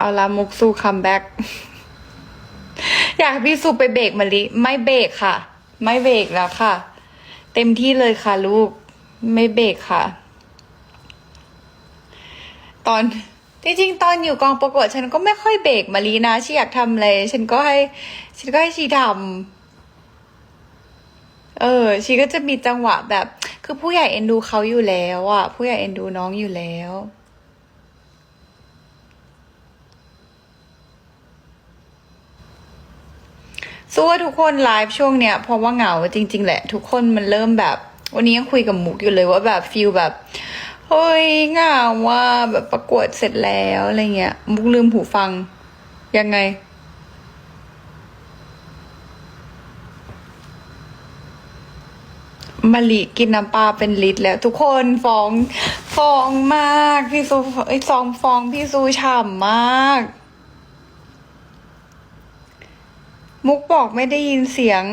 เอาละมุกสู้คัมแบ็กอยากให้พี่ซูไปเบรกมาลิ ไม่เบรกค่ะ ไม่เบรกแล้วค่ะ เต็มที่เลยค่ะลูก ไม่เบรกค่ะ ตอนจริงๆตอนอยู่กองประกวดฉันก็ไม่ค่อยเบรกมาลีนะชีอยากทำอะไรฉันก็ให้ ฉันก็ให้ชีทำเออ ชีก็จะมีจังหวะแบบ คือผู้ใหญ่เอ็นดูเขาอยู่แล้วอะผู้ใหญ่เอ็นดูน้องอยู่แล้ว สู้ว่าทุกคนไลฟ์ช่วงเนี้ยเพราะว่าเหงาจริง ๆ แหละ ทุกคนมันเริ่มแบบ วันนี้ยังคุยกับมุกอยู่เลยว่าแบบฟีลแบบเฮ้ยเหงาว่าแบบประกวดเสร็จแล้วอะไรเงี้ย มุกลืมหูฟัง ยังไงมะลิกินน้ำปลาเป็นลิตรแล้ว ทุกคนฟ้องฟ้องมาก พี่ซูไอ้ซองฟ้องพี่ซูฉ่ำมาก มุกบอกไม่ได้ยินเสียง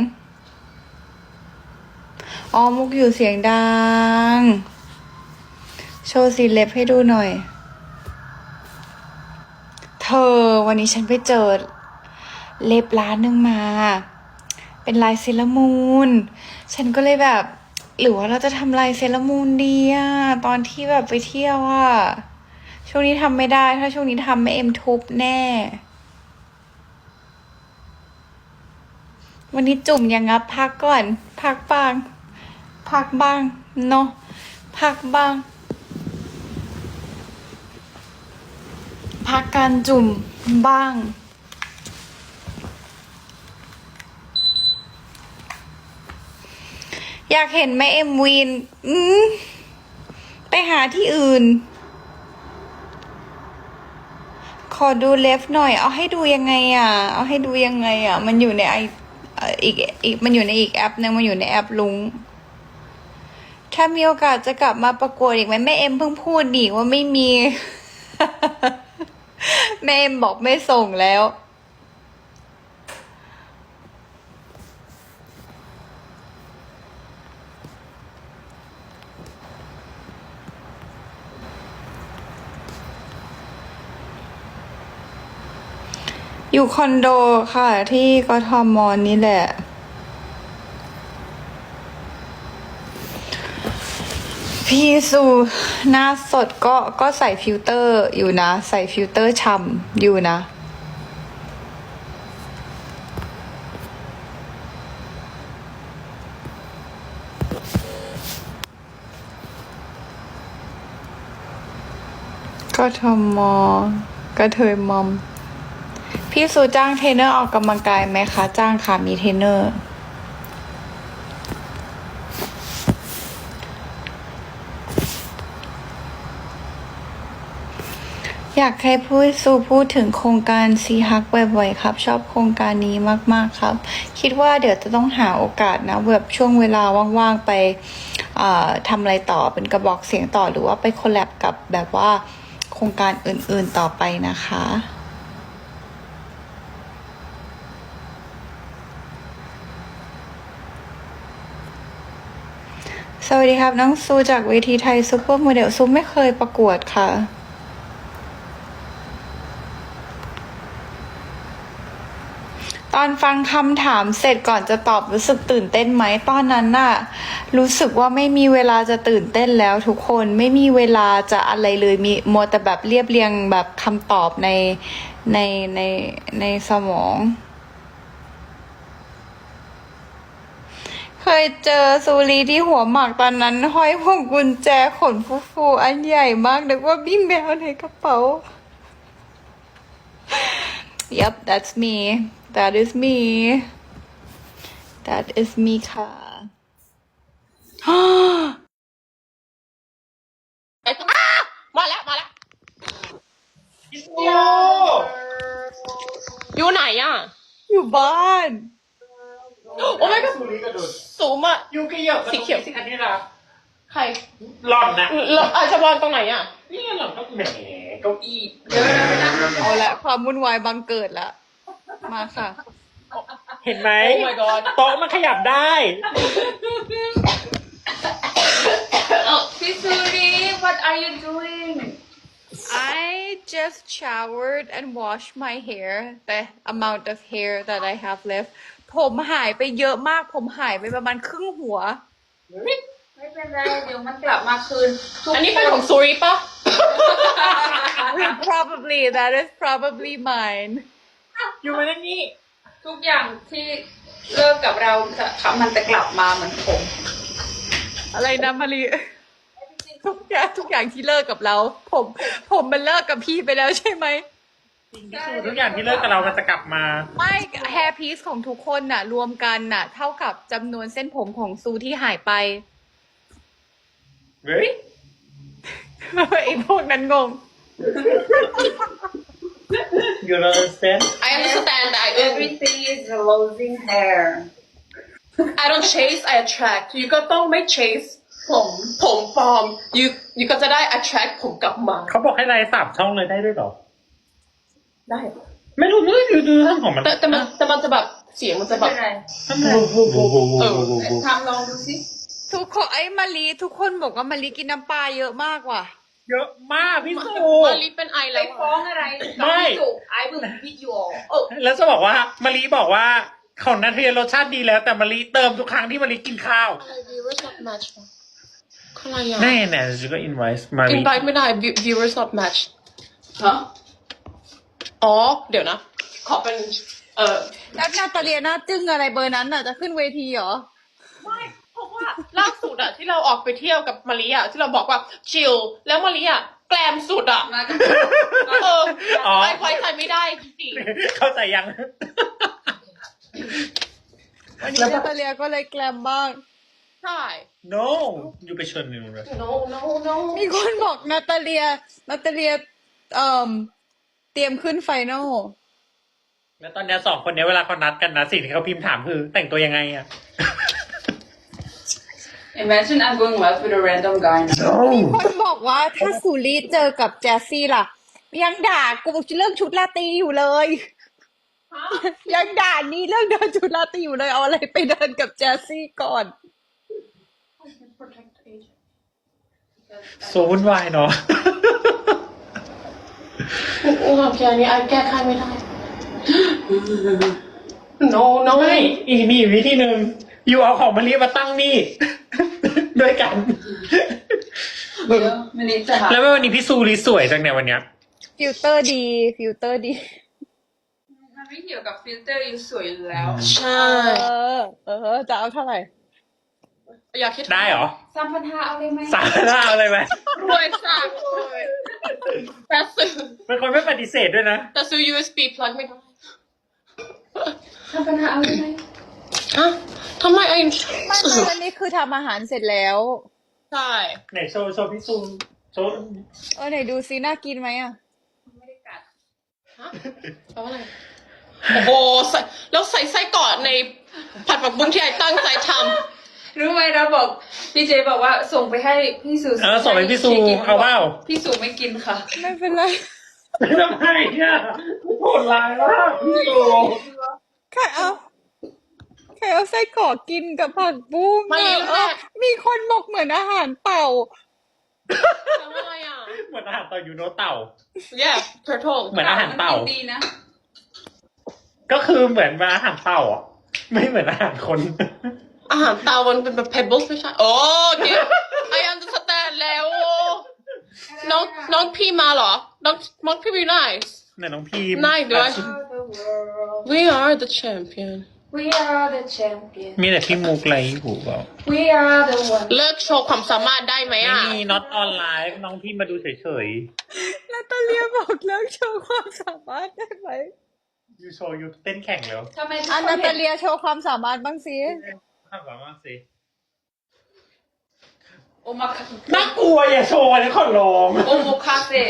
อ๋อ มุกอยู่เสียงดัง โชว์สีเล็บให้ดูหน่อย เธอวันนี้ฉันไปเจอ เล็บร้านหนึ่งมา เป็นลายเซรามูน ฉันก็เลยแบบ หรือว่าเราจะทำลายเซรามูนดีอะตอนที่แบบไปเที่ยวอะช่วงนี้ทำไม่ได้ ถ้าช่วงนี้ทำไม่เอ็มทุบแน่ วันนี้จุ่มยังงับพักก่อน พักบ้าง พักบ้างเนาะพักบ้าง พักการจุ่มบ้างอยากเห็นแม่เอ็มวีนอืมไปหาที่อื่น ขอดูเลฟหน่อย เอาให้ดูยังไงอะ เอาให้ดูยังไงอะ มันอยู่ในไอ อีกอีกมันอยู่ในอีกแอปหนึงมันอยู่ในแอปลุง ถ้ามีโอกาสจะกลับมาประกวดอีกไหมแม่เอ็มเพิ่งพูดดีว่าไม่มี แม่เอ็มบอกไม่ส่งแล้ว อยู่คอนโดค่ะ ที่กทมนี่แหละ พี่สูหน้าสดก็ก็ใส่ฟิลเตอร์อยู่นะ ใส่ฟิลเตอร์ฉ่ำอยู่นะก็ทมก็เทยมอม พี่สูจ้างเทรนเนอร์ออกกำลังกายไหมคะ จ้างค่ะ มีเทรนเนอร์ อยากให้พูดสู่พูดถึงโครงการซีฮักบ่อยๆครับ ชอบโครงการนี้มากๆครับ คิดว่าเดี๋ยวจะต้องหาโอกาสนะแบบช่วงเวลาว่างๆไปทำอะไรต่อเป็นกระบอกเสียงต่อหรือว่าไปคอลแลบกับแบบว่าโครงการอื่นๆต่อไปนะคะ สวัสดีครับ น้องซูจากเวทีไทยซูเปอร์โมเดลซูไม่เคยประกวดค่ะ ตอนฟังคำถามเสร็จก่อนจะตอบรู้สึกตื่นเต้นไหมตอนนั้นน่ะ รู้สึกว่าไม่มีเวลาจะตื่นเต้นแล้วทุกคนไม่มีเวลาจะอะไรเลยมีมัวแต่แบบเรียบเรียงแบบคำตอบในในในในสมอง เคยเจอซูรีที่หัวหมากตอนนั้น ห้อยพวงกุญแจขนฟูฟูๆอันใหญ่มากนึกว่าบี้แมวในกระเป๋า Yep that's me that is me that is me ค่ะมาแล้วมาแล้วโอ้อยู่ไหนอะ อยู่บ้าน โอ้ไม่ก็สุริกระโดดสูงอะ ยูกิเหี่ยวสีเขียว สิอันนี้นะใครหล่อนนะเราอาจจะวางตรงไหนอะ นี่หล่อนก็แหมเก้าอี้เอาละความวุ่นวายบังเกิดละมาค่ะเห็นไหม Oh my god โต๊ะมันขยับได้ Pisuri what are you doing I just showered and washed my hair the amount of hair that I have left ผมหายไปเยอะมาก ผมหายไปประมาณครึ่งหัว ไม่เป็นไรเดี๋ยวมันกลับมาคืนทุกอันนี้เป็นของซูริปะ probably that is probably mine อยู่มานั่นนี่ทุกอย่างที่เลิกกับเราจะมันจะกลับมาเหมือนผมอะไรนะมารีทุกอย่างทุกอย่างที่เลิกกับเรา ผม ผมมันเลิกกับพี่ไปแล้วใช่ไหม พี่ซูทุกอย่างที่เลิกกับเรามันจะกลับมา ไม่ hair piece ของทุกคนน่ะ รวมกันน่ะ เท่ากับจำนวนเส้นผมของซูที่หายไป เฮ้ย ไอ้พวกนั้นงง you understand I understand that I everything is losing hair I don't chase I attract you ก็ต้องไม่ chase ผมผมปลอม you you ก็จะได้ attract ผมกลับมา เขาบอกให้ไลน์สามช่องเลยได้ด้วยเหรอ ได้ไม่รู้ไม่รู้ดูเรื่องของมันแต่แต่มันแต่มันจะแบบเสียงมันจะแบไม่บเป็นไรเออทำลองดูสิทุกคนไอ้มารีทุกคนบอกว่ามารีกินน้ำปลาเยอะมากว่ะ เยอะมากพี่ซูมาลิเป็นไอไปแล้วฟ้องอะไรไม่กับพี่สุไอ้บึ้งวิดีโอโอ้แล้วจะบอกว่ามารีบอกว่าของนาเทียรสชาติดีแล้วแต่มารีเติมทุกครั้งที่มารีกินข้าวอะไร viewers not match อะไรอะแน่แน่จะก็อินไวส์มารี invite ไม่ได้ view- viewers not match ฮะ อ๋อ เดี๋ยวนะ ขอเป็น เอ่อแล้วนาตาเลียหน้าจึ้งอะไรเบอร์นั้นน่ะจะขึ้นเวทีเหรอ ไม่เพราะว่าล่าสุดอะที่เราออกไปเที่ยวกับมาริอะที่เราบอกว่าชิลแล้วมาริอะแกลมสุดอะมาจากเอออ๋อไว้ไว้ใจไม่ได้จริงเข้าใจยัง วันนี้นาตาเลียก็เลยแกลมบ้าง ๆใช่ no อยู่ไปชนหนึ่งเลย no no no มีคนบอกนาตาเลียนาตาเลียเอ่อเตรียมขึ้นไฟนอลแล้วตอนเนี้ยสองคนเนี้ยเวลาเขานัดกันนะสิ่งที่เขาพิมพ์ถามคือ แต่งตัวยังไงอะ Imagine I'm going left with a random guy now คนบอกว่าถ้าสุรีเจอกับแจสซี่ล่ะ ยังด่ากูเรื่องชุดลาตรีอยู่เลย ยังด่านี้เรื่องเดินชุดลาตรีอยู่เลยเอาอะไรไปเดินกับแจสซี่ก่อนโซวุ่นวายเนาะโอ้ยพี่อันนี้ไอแก้ไขไม่ได้ no no ไม่อีกมีอีกวิธีหนึ่งอยู่เอาของมาเรียมาตั้งนี่ ด้วยกัน เดี๋ยวมันนี้จะหาแล้ววันนี้พี่ซูรีสวยจังเนี่ยวันเนี้ย ฟิลเตอร์ดีฟิลเตอร์ดี มันไม่เกี่ยวกับฟิลเตอร์อยู่สวยอยู่แล้ว ใช่ เออ เออ จะเอาเท่าไหร่ อยากคิดได้เหรอสามพันห้าเอาเลยไหมสามหน้าเอาเลยไหมรวยจังเลย แต่ซื้อเป็นคนไม่ปฏิเสธด้วยนะ แต่ซื้อ USB plug ไม่ได้สามพันห้าเอาเลยไหมฮะทำไมไอไม่ไม่วันนี้คือทำอาหารเสร็จแล้ว ใช่ ไหนโชว์โชว์พี่ซูโชว์เออไหนดูซิน่ากินไหมอะ ไม่ได้กัด ฮะแปลว่าอะไร โอ้โหใส่แล้วใส่ไส้กรอกในผัดผักบุ้งที่ไอตั้งใจท รู้ไหมเราบอก พี่เจบอกว่าส่งไปให้พี่สุเออส่งไปพี่ซูเอาเปล่าพี่สุไม่กินค่ะ ไม่เป็นไรทำไมเนี่ยโหดร้ายมากพี่ซูใครเอาใครเอาไส้กรอกกินกับผักบุ้งำไม่อะรู้เอแหอละมีคนบอกเหมือนอาหารเป่าแปลว่าอะไรอะเหมือนอาหารเต่ายูโนเต่า yeah turtle เหมือนอาหารเต่าดีนะก็คือเหมือนอาหารเต่าอะไม่เหมือนอาหารคน อาหารเตามันเป็นแบบ pebbles ไม่ใช่โอ้เดี๋ยว I understand แล้วน้องน้องพี่มาเหรอ น้องน้องพี่มี nice ไหนน้องพีมนายด้วย The world we are the champion We are the champion มีแต่พี่มุกไรหูเปล่า We are the one เลิกโชว์ความสามารถได้ไหมไม่อะ มี not on live น้องพี่มาดูเฉยนาตาเลียบอกเลิกโชว์ความสามารถได้ไหมๆยูโชว์ยูเต้นแข่งแล้ว ทำไมทุกอันคนานตาเห็นเลียโชว์ความสามารถบ้างสิ ทำแบบว่าสิโอมาคาน่ากลัวอย่าโชว์เลยขอร้อง โอโมคาเฟ่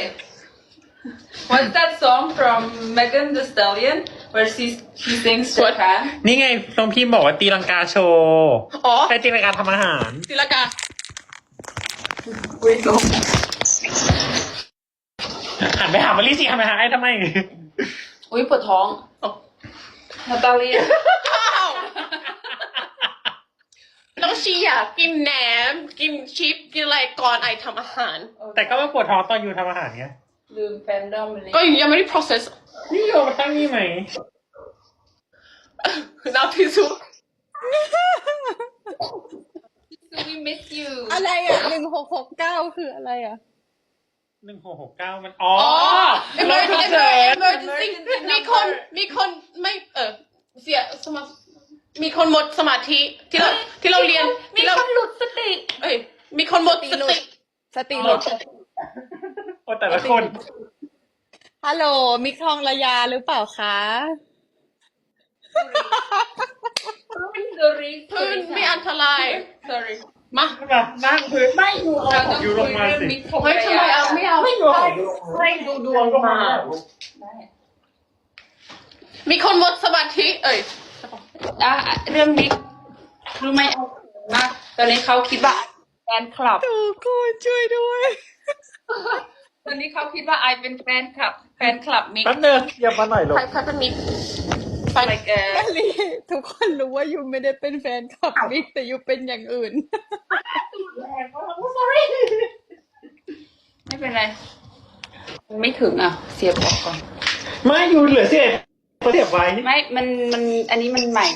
What's that song from Megan Thee Stallion where she she sings What? Japan นี่ไงน้องพี่บอกว่าตีลังกาโชว์อ๋อใช่ตีลังกาทำอาหาร ศิลากา Wait, no. หันไปหามาลิสิหันไปหาไอ้ทำไม อุ้ยปวดท้องอ๋อนาตาเลี ยอ้าวน้องชีอยากกินแหนม กินชิปกินอะไรก่อนไอทำอาหาร แต่ก็มาปวดท้องตอนอยู่ทำอาหารไงมลืมแฟนดอมเลยก็ยังไม่ได้ process นี่โยมาตั้งนี่ไหมน้ำทิชชู่ So we miss you อะไรอะหนึ่งหกหกเก้าคืออะไรอะหนึ่งหกหกเก้ามัน อ๋ออ๋อรถ emergency ฉุกเฉิน emergency มีคน มีคนไม่ เออเสียสมามีคนหมดสมาธิที่เรา ที่เราเรียนมีที่เราคนหลุดสติเอ้ยมีคนหมดสติ สติหหมลุดดโอ้แต่ละคน ฮัลโหลมิกทองระยาหรือเปล่าคะ sorry พื้นไม่อันตราย sorry มาแบบนั่งพื้นไม่อยู่เอาเราขต้อองงอยู่ลคุงยมาเรื่องสิมิตรของเฮ้ยทำไมเอาไม่เอาไม่อยู่เอาให้ดูดวงก็มา มีคนหมดสมาธิเอ้ยอะเรื่องมิก รู้ไหมมากตอนนี้เขาคิดว่าแฟนคลับทุกคนช่วยด้วย ตอนนี้เขาคิดว่าไอเป็นแฟนคลับ แฟนคลับมิกแป๊บนึงอย่ามาหน่อยหรอกใครใครเป็นมิตรใคร like เออแอลลี่ทุกคนรู้ว่ายูไม่ได้เป็นแฟนคลับมิกแต่ยูเป็นอย่างอื่นไม่เป็นไรไม่ถึงอะ เสียบออกก่อน ไม่อยู่เหลือเศษเสียบไว้ ไม่ มัน มัน อันนี้มันใหม่